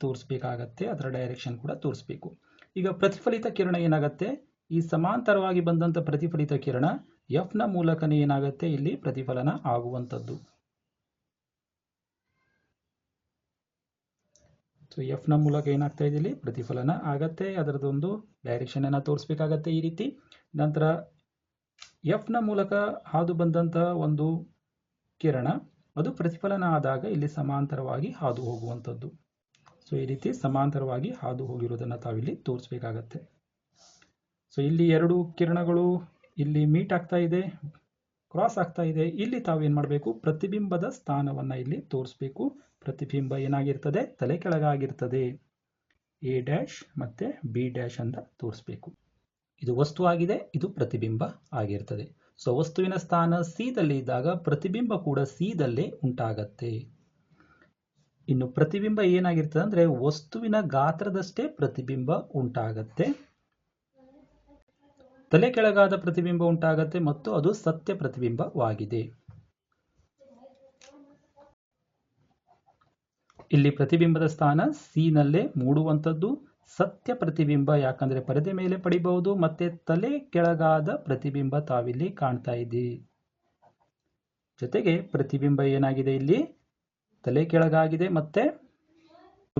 ತೋರಿಸ್ಬೇಕಾಗತ್ತೆ, ಅದರ ಡೈರೆಕ್ಷನ್ ಕೂಡ ತೋರಿಸ್ಬೇಕು. ಈಗ ಪ್ರತಿಫಲಿತ ಕಿರಣ ಏನಾಗುತ್ತೆ? ಈ ಸಮಾಂತರವಾಗಿ ಬಂದಂತ ಪ್ರತಿಫಲಿತ ಕಿರಣ ಎಫ್ನ ಮೂಲಕನೇ ಏನಾಗುತ್ತೆ? ಇಲ್ಲಿ ಪ್ರತಿಫಲನ ಆಗುವಂಥದ್ದು. ಸೊ ನ ಮೂಲಕ ಏನಾಗ್ತಾ ಇದೆ ಇಲ್ಲಿ? ಪ್ರತಿಫಲನ ಆಗತ್ತೆ ಅದರದೊಂದು ಡೈರೆಕ್ಷನ್ ಅನ್ನ ತೋರಿಸ್ಬೇಕಾಗತ್ತೆ ಈ ರೀತಿ. ನಂತರ ಎಫ್ನ ಮೂಲಕ ಹಾದು ಬಂದಂತ ಒಂದು ಕಿರಣ, ಅದು ಪ್ರತಿಫಲನ ಆದಾಗ ಇಲ್ಲಿ ಸಮಾಂತರವಾಗಿ ಹಾದು ಹೋಗುವಂಥದ್ದು. ಸೊ ಈ ರೀತಿ ಸಮಾಂತರವಾಗಿ ಹಾದು ಹೋಗಿರೋದನ್ನ ತಾವಿಲ್ಲಿ ತೋರಿಸ್ಬೇಕಾಗತ್ತೆ. ಸೊ ಇಲ್ಲಿ ಎರಡು ಕಿರಣಗಳು ಇಲ್ಲಿ ಮೀಟ್ ಆಗ್ತಾ ಇದೆ. ಕ್ರಾಸ್ ಆಗ್ತಾ ಇದೆ. ಇಲ್ಲಿ ತಾವೇನು ಮಾಡಬೇಕು? ಪ್ರತಿಬಿಂಬದ ಸ್ಥಾನವನ್ನ ಇಲ್ಲಿ ತೋರಿಸ್ಬೇಕು. ಪ್ರತಿಬಿಂಬ ಏನಾಗಿರ್ತದೆ? ತಲೆ ಕೆಳಗಾಗಿರ್ತದೆ. ಎ ಡ್ಯಾಶ್ ಮತ್ತೆ ಬಿ ಡ್ಯಾಶ್ ಅಂತ ತೋರಿಸ್ಬೇಕು. ಇದು ವಸ್ತು ಆಗಿದೆ, ಇದು ಪ್ರತಿಬಿಂಬ ಆಗಿರ್ತದೆ. ಸೊ ವಸ್ತುವಿನ ಸ್ಥಾನ ದಲ್ಲಿ ಇದ್ದಾಗ ಪ್ರತಿಬಿಂಬ ಕೂಡ ದಲ್ಲೇ ಉಂಟಾಗತ್ತೆ. ಇನ್ನು ಪ್ರತಿಬಿಂಬ ಏನಾಗಿರ್ತದೆ ಅಂದ್ರೆ ವಸ್ತುವಿನ ಗಾತ್ರದಷ್ಟೇ ಪ್ರತಿಬಿಂಬ ಉಂಟಾಗತ್ತೆ. ತಲೆ ಕೆಳಗಾದ ಪ್ರತಿಬಿಂಬ ಉಂಟಾಗತ್ತೆ ಮತ್ತು ಅದು ಸತ್ಯ ಪ್ರತಿಬಿಂಬವಾಗಿದೆ. ಇಲ್ಲಿ ಪ್ರತಿಬಿಂಬದ ಸ್ಥಾನ ಸಿ ನಲ್ಲೇ ಮೂಡುವಂಥದ್ದು. ಸತ್ಯ ಪ್ರತಿಬಿಂಬ ಯಾಕಂದ್ರೆ ಪರದೆ ಮೇಲೆ ಪಡಿಬಹುದು, ಮತ್ತೆ ತಲೆ ಕೆಳಗಾದ ಪ್ರತಿಬಿಂಬ ತಾವಿಲ್ಲಿ ಕಾಣ್ತಾ ಇದ್ದೀರಿ ಜೊತೆಗೆ ಪ್ರತಿಬಿಂಬ ಏನಾಗಿದೆ ಇಲ್ಲಿ? ತಲೆ ಕೆಳಗಾಗಿದೆ ಮತ್ತೆ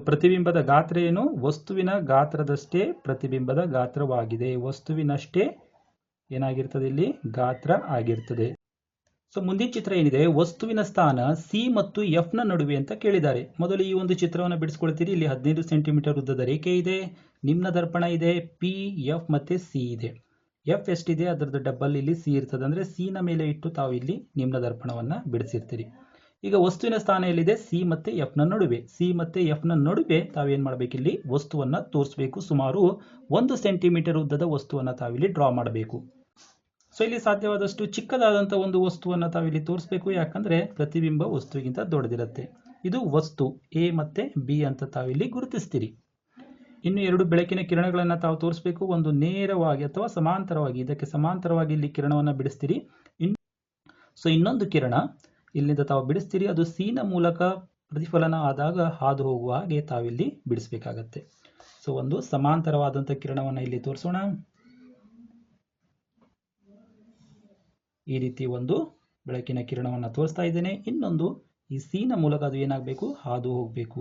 ಪ್ರತಿಬಿಂಬದ ಗಾತ್ರ ಏನು? ವಸ್ತುವಿನ ಗಾತ್ರದಷ್ಟೇ ಪ್ರತಿಬಿಂಬದ ಗಾತ್ರವಾಗಿದೆ. ವಸ್ತುವಿನಷ್ಟೇ ಏನಾಗಿರ್ತದೆ ಇಲ್ಲಿ? ಗಾತ್ರ ಆಗಿರ್ತದೆ. ಸೊ ಮುಂದಿನ ಚಿತ್ರ ಏನಿದೆ? ವಸ್ತುವಿನ ಸ್ಥಾನ ಸಿ ಮತ್ತು ಎಫ್ನ ನಡುವೆ ಅಂತ ಕೇಳಿದ್ದಾರೆ. ಮೊದಲು ಈ ಒಂದು ಚಿತ್ರವನ್ನು ಬಿಡಿಸ್ಕೊಳ್ತೀರಿ. ಇಲ್ಲಿ ಹದಿನೈದು ಸೆಂಟಿಮೀಟರ್ ಉದ್ದದ ರೇಖೆ ಇದೆ, ನಿಮ್ನ ದರ್ಪಣ ಇದೆ ಪಿ ಎಫ್ ಮತ್ತೆ ಸಿ ಇದೆ. ಎಫ್ ಎಷ್ಟಿದೆ? ಅದರದ್ದು ಡಬ್ಬಲ್ ಇಲ್ಲಿ ಸಿ ಇರ್ತದೆ. ಅಂದ್ರೆ ಸಿ ನ ಮೇಲೆ ಇಟ್ಟು ತಾವು ಇಲ್ಲಿ ನಿಮ್ನ ದರ್ಪಣವನ್ನ ಬಿಡಿಸಿರ್ತೀರಿ. ಈಗ ವಸ್ತುವಿನ ಸ್ಥಾನ ಎಲ್ಲಿದೆ ಸಿ ಮತ್ತೆ ಎಫ್ನ ನಡುವೆ. ಸಿ ಮತ್ತೆ ಎಫ್ನ ನಡುವೆ ತಾವೇನು ಮಾಡ್ಬೇಕು ಇಲ್ಲಿ? ವಸ್ತುವನ್ನ ತೋರಿಸಬೇಕು. ಸುಮಾರು ಒಂದು ಸೆಂಟಿಮೀಟರ್ ಉದ್ದದ ವಸ್ತುವನ್ನ ತಾವಿಲ್ಲಿ ಡ್ರಾ ಮಾಡಬೇಕು. ಸೊ ಇಲ್ಲಿ ಸಾಧ್ಯವಾದಷ್ಟು ಚಿಕ್ಕದಾದಂಥ ಒಂದು ವಸ್ತುವನ್ನು ತಾವಿಲ್ಲಿ ತೋರಿಸ್ಬೇಕು. ಯಾಕಂದ್ರೆ ಪ್ರತಿಬಿಂಬ ವಸ್ತುವಿಗಿಂತ ದೊಡ್ಡದಿರುತ್ತೆ. ಇದು ವಸ್ತು ಎ ಮತ್ತೆ ಬಿ ಅಂತ ತಾವಿಲ್ಲಿ ಗುರುತಿಸ್ತೀರಿ. ಇನ್ನು ಎರಡು ಬೆಳಕಿನ ಕಿರಣಗಳನ್ನು ತಾವು ತೋರಿಸ್ಬೇಕು. ಒಂದು ನೇರವಾಗಿ ಅಥವಾ ಸಮಾಂತರವಾಗಿ. ಇದಕ್ಕೆ ಸಮಾಂತರವಾಗಿ ಇಲ್ಲಿ ಕಿರಣವನ್ನು ಬಿಡಿಸ್ತೀರಿ. ಇನ್ ಸೊ ಇನ್ನೊಂದು ಕಿರಣ ಇಲ್ಲಿಂದ ತಾವು ಬಿಡಿಸ್ತೀರಿ, ಅದು ಸೀನ ಮೂಲಕ ಪ್ರತಿಫಲನ ಆದಾಗ ಹಾದು ಹೋಗುವ ಹಾಗೆ ತಾವಿಲ್ಲಿ ಬಿಡಿಸಬೇಕಾಗತ್ತೆ. ಸೊ ಒಂದು ಸಮಾಂತರವಾದಂಥ ಕಿರಣವನ್ನು ಇಲ್ಲಿ ತೋರಿಸೋಣ. ಈ ರೀತಿ ಒಂದು ಬೆಳಕಿನ ಕಿರಣವನ್ನು ತೋರಿಸ್ತಾ ಇದ್ದೇನೆ. ಇನ್ನೊಂದು, ಈ ಸೀನ ಮೂಲಕ ಅದು ಏನಾಗಬೇಕು? ಹಾದು ಹೋಗಬೇಕು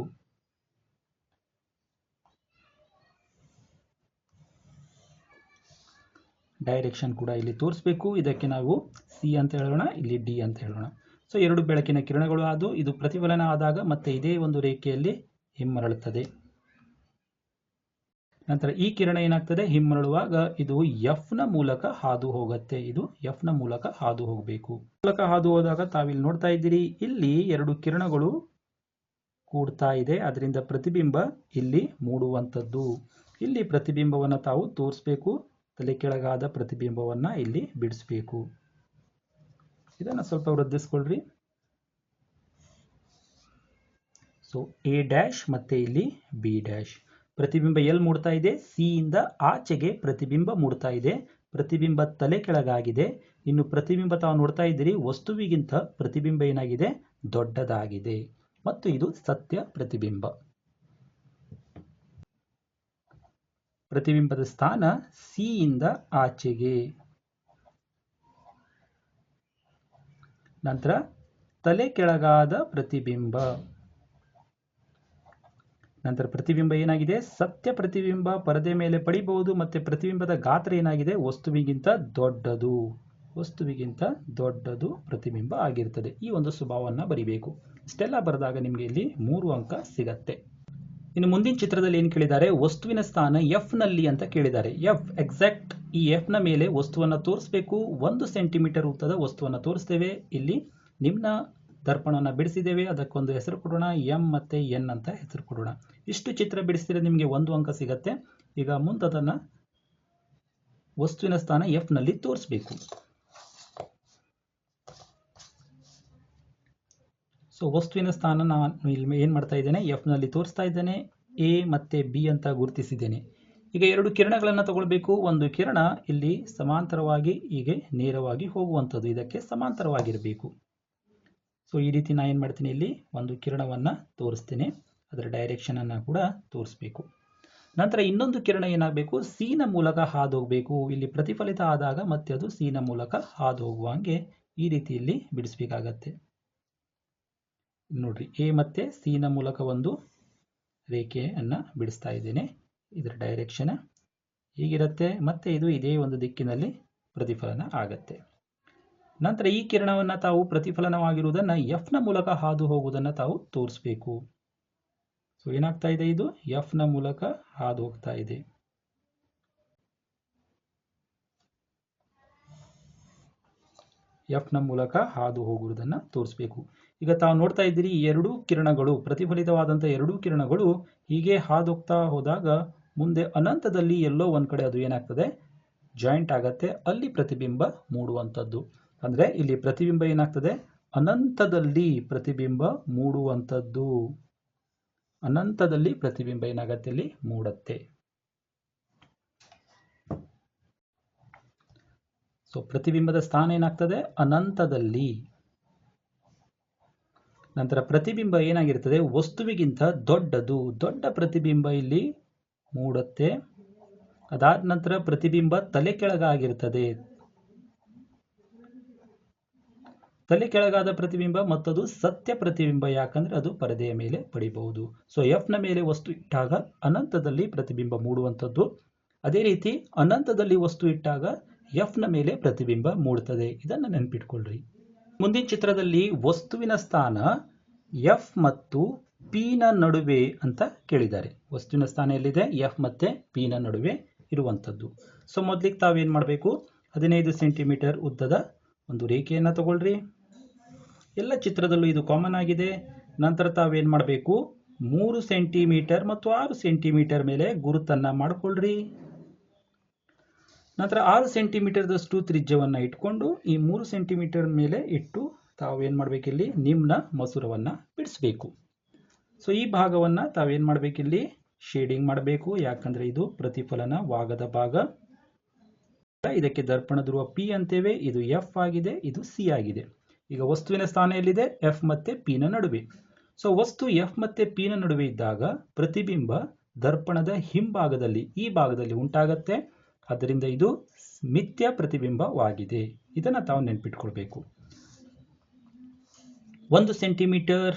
ಡೈರೆಕ್ಷನ್ ಕೂಡ ಇಲ್ಲಿ ತೋರಿಸ್ಬೇಕು. ಇದಕ್ಕೆ ನಾವು ಸಿ ಅಂತ ಹೇಳೋಣ, ಇಲ್ಲಿ ಡಿ ಅಂತ ಹೇಳೋಣ. ಸೊ ಎರಡು ಬೆಳಕಿನ ಕಿರಣಗಳು ಅದು ಇದು ಪ್ರತಿಫಲನ ಆದಾಗ ಮತ್ತೆ ಇದೇ ಒಂದು ರೇಖೆಯಲ್ಲಿ ಹಿಮ್ಮರಳುತ್ತದೆ. ನಂತರ ಈ ಕಿರಣ ಏನಾಗ್ತದೆ? ಹಿಮ್ಮರಳುವಾಗ ಇದು ಎಫ್ನ ಮೂಲಕ ಹಾದು ಹೋಗುತ್ತೆ. ಇದು ಎಫ್ನ ಮೂಲಕ ಹಾದು ಹೋಗಬೇಕು. ಮೂಲಕ ಹಾದು ಹೋದಾಗ ತಾವಿಲ್ಲಿ ನೋಡ್ತಾ ಇದ್ದೀರಿ, ಇಲ್ಲಿ ಎರಡು ಕಿರಣಗಳು ಕೂಡ್ತಾ ಇದೆ. ಅದರಿಂದ ಪ್ರತಿಬಿಂಬ ಇಲ್ಲಿ ಮೂಡುವಂಥದ್ದು. ಇಲ್ಲಿ ಪ್ರತಿಬಿಂಬವನ್ನು ತಾವು ತೋರಿಸ್ಬೇಕು. ತಲೆ ಕೆಳಗಾದ ಪ್ರತಿಬಿಂಬವನ್ನು ಇಲ್ಲಿ ಬಿಡಿಸ್ಬೇಕು. ಇದನ್ನು ಸ್ವಲ್ಪ ವೃದ್ಧಿಸ್ಕೊಳ್ರಿ. ಸೊ ಎ ಡ್ಯಾಶ್ ಮತ್ತೆ ಇಲ್ಲಿ ಬಿ ಡ್ಯಾಶ್ ಪ್ರತಿಬಿಂಬ ಎಲ್ಲಿ ಮೂಡ್ತಾ ಇದೆ? ಸಿ ಇಂದ ಆಚೆಗೆ ಪ್ರತಿಬಿಂಬ ಮೂಡ್ತಾ ಇದೆ. ಪ್ರತಿಬಿಂಬ ತಲೆ ಕೆಳಗಾಗಿದೆ. ಇನ್ನು ಪ್ರತಿಬಿಂಬ ತಾವು ನೋಡ್ತಾ ಇದ್ದೀರಿ, ವಸ್ತುವಿಗಿಂತ ಪ್ರತಿಬಿಂಬ ಏನಾಗಿದೆ? ದೊಡ್ಡದಾಗಿದೆ. ಮತ್ತು ಇದು ಸತ್ಯ ಪ್ರತಿಬಿಂಬ. ಪ್ರತಿಬಿಂಬದ ಸ್ಥಾನ ಸಿಯಿಂದ ಆಚೆಗೆ. ನಂತರ ತಲೆ ಕೆಳಗಾದ ಪ್ರತಿಬಿಂಬ. ನಂತರ ಪ್ರತಿಬಿಂಬ ಏನಾಗಿದೆ? ಸತ್ಯ ಪ್ರತಿಬಿಂಬ, ಪರದೆ ಮೇಲೆ ಪಡಿಬಹುದು, ಮತ್ತೆ ಪ್ರತಿಬಿಂಬದ ಗಾತ್ರ ಏನಾಗಿದೆ? ವಸ್ತುವಿಗಿಂತ ದೊಡ್ಡದು. ವಸ್ತುವಿಗಿಂತ ದೊಡ್ಡದು ಪ್ರತಿಬಿಂಬ ಆಗಿರ್ತದೆ. ಈ ಒಂದು ಸ್ವಭಾವವನ್ನು ಬರಿಬೇಕು. ಇಷ್ಟೆಲ್ಲ ಬರೆದಾಗ ನಿಮಗೆ ಇಲ್ಲಿ ಮೂರು ಅಂಕ ಸಿಗತ್ತೆ. ಇನ್ನು ಮುಂದಿನ ಚಿತ್ರದಲ್ಲಿ ಏನು ಕೇಳಿದ್ದಾರೆ? ವಸ್ತುವಿನ ಸ್ಥಾನ ಎಫ್ನಲ್ಲಿ ಅಂತ ಕೇಳಿದ್ದಾರೆ. ಎಫ್ ಎಕ್ಸಾಕ್ಟ್ ಈ ಎಫ್ನ ಮೇಲೆ ವಸ್ತುವನ್ನು ತೋರಿಸಬೇಕು. ಒಂದು ಸೆಂಟಿಮೀಟರ್ ಉದ್ದದ ವಸ್ತುವನ್ನು ತೋರಿಸ್ತೇವೆ. ಇಲ್ಲಿ ನಿಮ್ಮ ದರ್ಪಣವನ್ನು ಬಿಡಿಸಿದ್ದೇವೆ. ಅದಕ್ಕೊಂದು ಹೆಸರು ಕೊಡೋಣ. ಎಂ ಮತ್ತೆ ಎನ್ ಅಂತ ಹೆಸರು ಕೊಡೋಣ. ಇಷ್ಟು ಚಿತ್ರ ಬಿಡಿಸಿದ್ರೆ ನಿಮಗೆ ಒಂದು ಅಂಕ ಸಿಗತ್ತೆ. ಈಗ ಮುಂದದನ್ನ ವಸ್ತುವಿನ ಸ್ಥಾನ ಎಫ್ನಲ್ಲಿ ನಲ್ಲಿ ತೋರಿಸಬೇಕು. ಸೊ ವಸ್ತುವಿನ ಸ್ಥಾನ ನಾನು ಇಲ್ಲಿ ಏನು ಮಾಡ್ತಾ ಇದ್ದೇನೆ? ಎಫ್ನಲ್ಲಿ ತೋರಿಸ್ತಾ ಇದ್ದೇನೆ. ಎ ಮತ್ತೆ ಬಿ ಅಂತ ಗುರುತಿಸಿದ್ದೇನೆ. ಈಗ ಎರಡು ಕಿರಣಗಳನ್ನು ತಗೊಳ್ಬೇಕು. ಒಂದು ಕಿರಣ ಇಲ್ಲಿ ಸಮಾಂತರವಾಗಿ ಹೀಗೆ ನೇರವಾಗಿ ಹೋಗುವಂಥದ್ದು. ಇದಕ್ಕೆ ಸಮಾಂತರವಾಗಿರಬೇಕು. ಸೊ ಈ ರೀತಿ ನಾನು ಏನು ಮಾಡ್ತೀನಿ ಇಲ್ಲಿ? ಒಂದು ಕಿರಣವನ್ನು ತೋರಿಸ್ತೀನಿ. ಅದರ ಡೈರೆಕ್ಷನನ್ನು ಕೂಡ ತೋರಿಸ್ಬೇಕು. ನಂತರ ಇನ್ನೊಂದು ಕಿರಣ ಏನಾಗಬೇಕು? ಸೀನ ಮೂಲಕ ಹಾದು ಹೋಗಬೇಕು ಇಲ್ಲಿ ಪ್ರತಿಫಲಿತ ಆದಾಗ ಮತ್ತೆ ಅದು ಸೀನ ಮೂಲಕ ಹಾದು ಹೋಗುವಂಗೆ ಈ ರೀತಿಯಲ್ಲಿ ಬಿಡಿಸ್ಬೇಕಾಗತ್ತೆ. ನೋಡ್ರಿ ಎ ಮತ್ತೆ ಸಿನ ಮೂಲಕ ಒಂದು ರೇಖೆಯನ್ನು ಬಿಡಿಸ್ತಾ ಇದ್ದೇನೆ. ಇದರ ಡೈರೆಕ್ಷನ್ ಹೀಗಿರುತ್ತೆ ಮತ್ತೆ ಇದು ಇದೇ ಒಂದು ದಿಕ್ಕಿನಲ್ಲಿ ಪ್ರತಿಫಲನ ಆಗತ್ತೆ. ನಂತರ ಈ ಕಿರಣವನ್ನು ತಾವು ಪ್ರತಿಫಲನವಾಗಿರುವುದನ್ನು ಎಫ್ನ ಮೂಲಕ ಹಾದು ಹೋಗುವುದನ್ನು ತಾವು ತೋರಿಸ್ಬೇಕು. ಸೊ ಏನಾಗ್ತಾ ಇದೆ ಇದು? ಎಫ್ನ ಮೂಲಕ ಹಾದು ಹೋಗ್ತಾ ಇದೆ. ಎಫ್ನ ಮೂಲಕ ಹಾದು ಹೋಗುವುದನ್ನು ತೋರಿಸಬೇಕು. ಈಗ ತಾವು ನೋಡ್ತಾ ಇದ್ದೀರಿ ಎರಡೂ ಕಿರಣಗಳು ಪ್ರತಿಫಲಿತವಾದಂಥ ಎರಡೂ ಕಿರಣಗಳು ಹೀಗೆ ಹಾದೋಗ್ತಾ ಹೋದಾಗ ಮುಂದೆ ಅನಂತದಲ್ಲಿ ಎಲ್ಲೋ ಒಂದು ಕಡೆ ಅದು ಏನಾಗ್ತದೆ? ಜಾಯಿಂಟ್ ಆಗತ್ತೆ. ಅಲ್ಲಿ ಪ್ರತಿಬಿಂಬ ಮೂಡುವಂಥದ್ದು. ಅಂದರೆ ಇಲ್ಲಿ ಪ್ರತಿಬಿಂಬ ಏನಾಗ್ತದೆ? ಅನಂತದಲ್ಲಿ ಪ್ರತಿಬಿಂಬ ಮೂಡುವಂಥದ್ದು. ಅನಂತದಲ್ಲಿ ಪ್ರತಿಬಿಂಬ ಏನಾಗತ್ತೆ ಇಲ್ಲಿ? ಮೂಡತ್ತೆ. ಸೊ ಪ್ರತಿಬಿಂಬದ ಸ್ಥಾನ ಏನಾಗ್ತದೆ? ಅನಂತದಲ್ಲಿ. ನಂತರ ಪ್ರತಿಬಿಂಬ ಏನಾಗಿರ್ತದೆ? ವಸ್ತುವಿಗಿಂತ ದೊಡ್ಡದು. ದೊಡ್ಡ ಪ್ರತಿಬಿಂಬ ಇಲ್ಲಿ ಮೂಡುತ್ತೆ. ಅದಾದ ನಂತರ ಪ್ರತಿಬಿಂಬ ತಲೆ ಕೆಳಗಾಗಿರ್ತದೆ ತಲೆ ಕೆಳಗಾದ ಪ್ರತಿಬಿಂಬ ಮತ್ತದು ಸತ್ಯ ಪ್ರತಿಬಿಂಬ, ಯಾಕಂದ್ರೆ ಅದು ಪರದೆಯ ಮೇಲೆ ಪಡಿಬಹುದು. ಸೊ ಎಫ್ನ ಮೇಲೆ ವಸ್ತು ಇಟ್ಟಾಗ ಅನಂತದಲ್ಲಿ ಪ್ರತಿಬಿಂಬ ಮೂಡುವಂಥದ್ದು. ಅದೇ ರೀತಿ ಅನಂತದಲ್ಲಿ ವಸ್ತು ಇಟ್ಟಾಗ ಎಫ್ನ ಮೇಲೆ ಪ್ರತಿಬಿಂಬ ಮೂಡುತ್ತದೆ. ಇದನ್ನು ನೆನ್ಪಿಟ್ಕೊಳ್ರಿ. ಮುಂದಿನ ಚಿತ್ರದಲ್ಲಿ ವಸ್ತುವಿನ ಸ್ಥಾನ ಎಫ್ ಮತ್ತು ಪಿ ನ ನಡುವೆ ಅಂತ ಕೇಳಿದ್ದಾರೆ. ವಸ್ತುವಿನ ಸ್ಥಾನ ಎಲ್ಲಿದೆ? ಎಫ್ ಮತ್ತೆ ಪಿ ನ ನಡುವೆ ಇರುವಂಥದ್ದು. ಸೊ ಮೊದಲಿಗೆ ತಾವೇನು ಮಾಡಬೇಕು? ಹದಿನೈದು ಸೆಂಟಿಮೀಟರ್ ಉದ್ದದ ಒಂದು ರೇಖೆಯನ್ನು ತಗೊಳ್ರಿ. ಎಲ್ಲ ಚಿತ್ರದಲ್ಲೂ ಇದು ಕಾಮನ್ ಆಗಿದೆ. ನಂತರ ತಾವೇನು ಮಾಡಬೇಕು? ಮೂರು ಸೆಂಟಿಮೀಟರ್ ಮತ್ತು ಆರು ಸೆಂಟಿಮೀಟರ್ ಮೇಲೆ ಗುರುತನ್ನ ಮಾಡಿಕೊಳ್ಳ್ರಿ ನಂತರ ಆರು ಸೆಂಟಿಮೀಟರ್ದಷ್ಟು ತ್ರಿಜ್ಯವನ್ನು ಇಟ್ಕೊಂಡು ಈ ಮೂರು ಸೆಂಟಿಮೀಟರ್ ಮೇಲೆ ಇಟ್ಟು ತಾವೇನು ಮಾಡಬೇಕಿಲ್ಲಿ? ನಿಮ್ನ ಮಸೂರವನ್ನು ಬಿಡಿಸ್ಬೇಕು. ಸೊ ಈ ಭಾಗವನ್ನು ತಾವೇನು ಮಾಡಬೇಕಿಲ್ಲಿ? ಶೇಡಿಂಗ್ ಮಾಡಬೇಕು. ಯಾಕಂದ್ರೆ ಇದು ಪ್ರತಿಫಲನವಾಗದ ಭಾಗ. ಇದಕ್ಕೆ ದರ್ಪಣ ಧ್ರುವ ಪಿ ಅಂತೇವೆ. ಇದು ಎಫ್ ಆಗಿದೆ. ಇದು ಸಿ ಆಗಿದೆ. ಈಗ ವಸ್ತುವಿನ ಸ್ಥಾನ ಎಲ್ಲಿದೆ? ಎಫ್ ಮತ್ತೆ ಪಿ ನ ನಡುವೆ. ಸೊ ವಸ್ತು ಎಫ್ ಮತ್ತೆ ಪಿ ನ ನಡುವೆ ಇದ್ದಾಗ ಪ್ರತಿಬಿಂಬ ದರ್ಪಣದ ಹಿಂಭಾಗದಲ್ಲಿ, ಈ ಭಾಗದಲ್ಲಿ ಉಂಟಾಗತ್ತೆ. ಅದರಿಂದ ಇದು ಮಿಥ್ಯ ಪ್ರತಿಬಿಂಬವಾಗಿದೆ. ಇದನ್ನು ತಾವು ನೆನ್ಪಿಟ್ಕೊಳ್ಬೇಕು. ಒಂದು ಸೆಂಟಿಮೀಟರ್.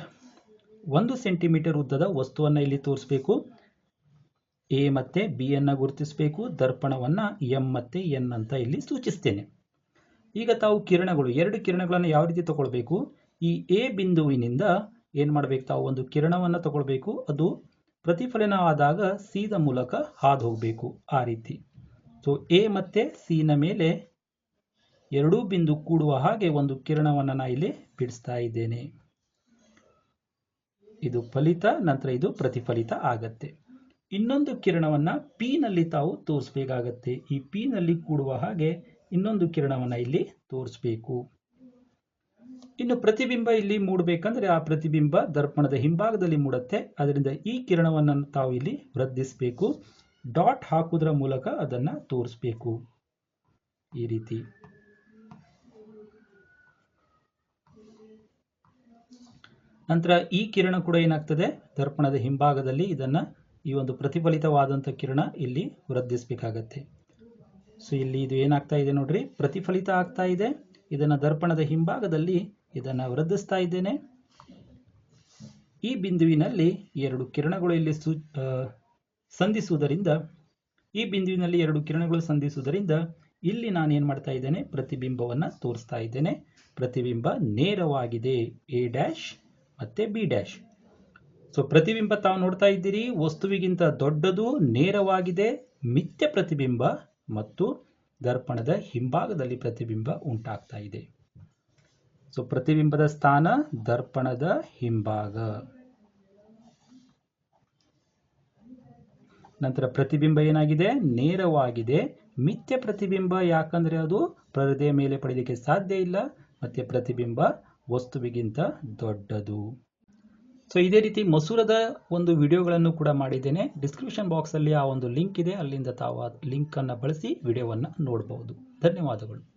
ಒಂದು ಸೆಂಟಿಮೀಟರ್ ಉದ್ದದ ವಸ್ತುವನ್ನು ಇಲ್ಲಿ ತೋರಿಸಬೇಕು. ಎ ಮತ್ತೆ ಬಿ ಅನ್ನ ಗುರುತಿಸಬೇಕು. ದರ್ಪಣವನ್ನ ಎಂ ಮತ್ತೆ ಎನ್ ಅಂತ ಇಲ್ಲಿ ಸೂಚಿಸ್ತೇನೆ. ಈಗ ತಾವು ಕಿರಣಗಳು, ಎರಡು ಕಿರಣಗಳನ್ನು ಯಾವ ರೀತಿ ತಗೊಳ್ಬೇಕು? ಈ ಎ ಬಿಂದುವಿನಿಂದ ಏನು ಮಾಡ್ಬೇಕು ತಾವು? ಒಂದು ಕಿರಣವನ್ನ ತಗೊಳ್ಬೇಕು. ಅದು ಪ್ರತಿಫಲನ ಆದಾಗ ಸಿ ದ ಮೂಲಕ ಹಾದು ಹೋಗಬೇಕು ಆ ರೀತಿ. ಸೊ ಎ ಮತ್ತೆ ಸಿ ನ ಮೇಲೆ ಎರಡೂ ಬಿಂದು ಕೂಡುವ ಹಾಗೆ ಒಂದು ಕಿರಣವನ್ನು ನಾನು ಇಲ್ಲಿ ಬಿಡಿಸ್ತಾ ಇದ್ದೇನೆ. ಇದು ಫಲಿತ, ನಂತರ ಇದು ಪ್ರತಿಫಲಿತ ಆಗತ್ತೆ. ಇನ್ನೊಂದು ಕಿರಣವನ್ನ ಪಿ ನಲ್ಲಿ ತಾವು ತೋರಿಸ್ಬೇಕಾಗತ್ತೆ. ಈ ಪಿ ನಲ್ಲಿ ಕೂಡುವ ಹಾಗೆ ಇನ್ನೊಂದು ಕಿರಣವನ್ನ ಇಲ್ಲಿ ತೋರಿಸ್ಬೇಕು. ಇನ್ನು ಪ್ರತಿಬಿಂಬ ಇಲ್ಲಿ ಮೂಡಬೇಕಂದ್ರೆ ಆ ಪ್ರತಿಬಿಂಬ ದರ್ಪಣದ ಹಿಂಭಾಗದಲ್ಲಿ ಮೂಡುತ್ತೆ. ಅದರಿಂದ ಈ ಕಿರಣವನ್ನು ತಾವು ಇಲ್ಲಿ ವೃದ್ಧಿಸಬೇಕು. ಡಾಟ್ ಹಾಕುವುದರ ಮೂಲಕ ಅದನ್ನ ತೋರಿಸ್ಬೇಕು. ಈ ರೀತಿ. ನಂತರ ಈ ಕಿರಣ ಕೂಡ ಏನಾಗ್ತದೆ? ದರ್ಪಣದ ಹಿಂಭಾಗದಲ್ಲಿ ಇದನ್ನ ಈ ಒಂದು ಪ್ರತಿಫಲಿತವಾದಂಥ ಕಿರಣ ಇಲ್ಲಿ ವೃದ್ಧಿಸಬೇಕಾಗತ್ತೆ. ಸೊ ಇಲ್ಲಿ ಇದು ಏನಾಗ್ತಾ ಇದೆ ನೋಡ್ರಿ? ಪ್ರತಿಫಲಿತ ಆಗ್ತಾ ಇದೆ. ಇದನ್ನ ದರ್ಪಣದ ಹಿಂಭಾಗದಲ್ಲಿ ಇದನ್ನ ವೃದ್ಧಿಸ್ತಾ ಇದ್ದೇನೆ. ಈ ಬಿಂದುವಿನಲ್ಲಿ ಎರಡು ಕಿರಣಗಳು ಇಲ್ಲಿ ಸು ಸಂಧಿಸುವುದರಿಂದ, ಈ ಬಿಂದುವಿನಲ್ಲಿ ಎರಡು ಕಿರಣಗಳು ಸಂಧಿಸುವುದರಿಂದ ಇಲ್ಲಿ ನಾನು ಏನು ಮಾಡ್ತಾ ಇದ್ದೇನೆ? ಪ್ರತಿಬಿಂಬವನ್ನು ತೋರಿಸ್ತಾ ಇದ್ದೇನೆ. ಪ್ರತಿಬಿಂಬ ನೇರವಾಗಿದೆ. ಎ ಡ್ಯಾಶ್ ಮತ್ತೆ ಬಿ ಡ್ಯಾಶ್ ಸೊ ಪ್ರತಿಬಿಂಬ ತಾವು ನೋಡ್ತಾ ಇದ್ದೀರಿ, ವಸ್ತುವಿಗಿಂತ ದೊಡ್ಡದು, ನೇರವಾಗಿದೆ, ಮಿಥ್ಯ ಪ್ರತಿಬಿಂಬ ಮತ್ತು ದರ್ಪಣದ ಹಿಂಭಾಗದಲ್ಲಿ ಪ್ರತಿಬಿಂಬ ಉಂಟಾಗ್ತಾ ಇದೆ. ಸೊ ಪ್ರತಿಬಿಂಬದ ಸ್ಥಾನ ದರ್ಪಣದ ಹಿಂಭಾಗ. ನಂತರ ಪ್ರತಿಬಿಂಬ ಏನಾಗಿದೆ? ನೇರವಾಗಿದೆ. ಮಿಥ್ಯ ಪ್ರತಿಬಿಂಬ ಯಾಕಂದ್ರೆ ಅದು ಪರದೆಯ ಮೇಲೆ ಪಡೆಯಲಿಕ್ಕೆ ಸಾಧ್ಯ ಇಲ್ಲ. ಮತ್ತೆ ಪ್ರತಿಬಿಂಬ ವಸ್ತುವಿಗಿಂತ ದೊಡ್ಡದು. ಸೊ ಇದೇ ರೀತಿ ಮಸೂರದ ಒಂದು ವಿಡಿಯೋಗಳನ್ನು ಕೂಡ ಮಾಡಿದ್ದೇನೆ. ಡಿಸ್ಕ್ರಿಪ್ಷನ್ ಬಾಕ್ಸಲ್ಲಿ ಆ ಒಂದು ಲಿಂಕ್ ಇದೆ. ಅಲ್ಲಿಂದ ತಾವು ಆ ಲಿಂಕನ್ನು ಬಳಸಿ ವಿಡಿಯೋವನ್ನು ನೋಡಬಹುದು ಧನ್ಯವಾದಗಳು.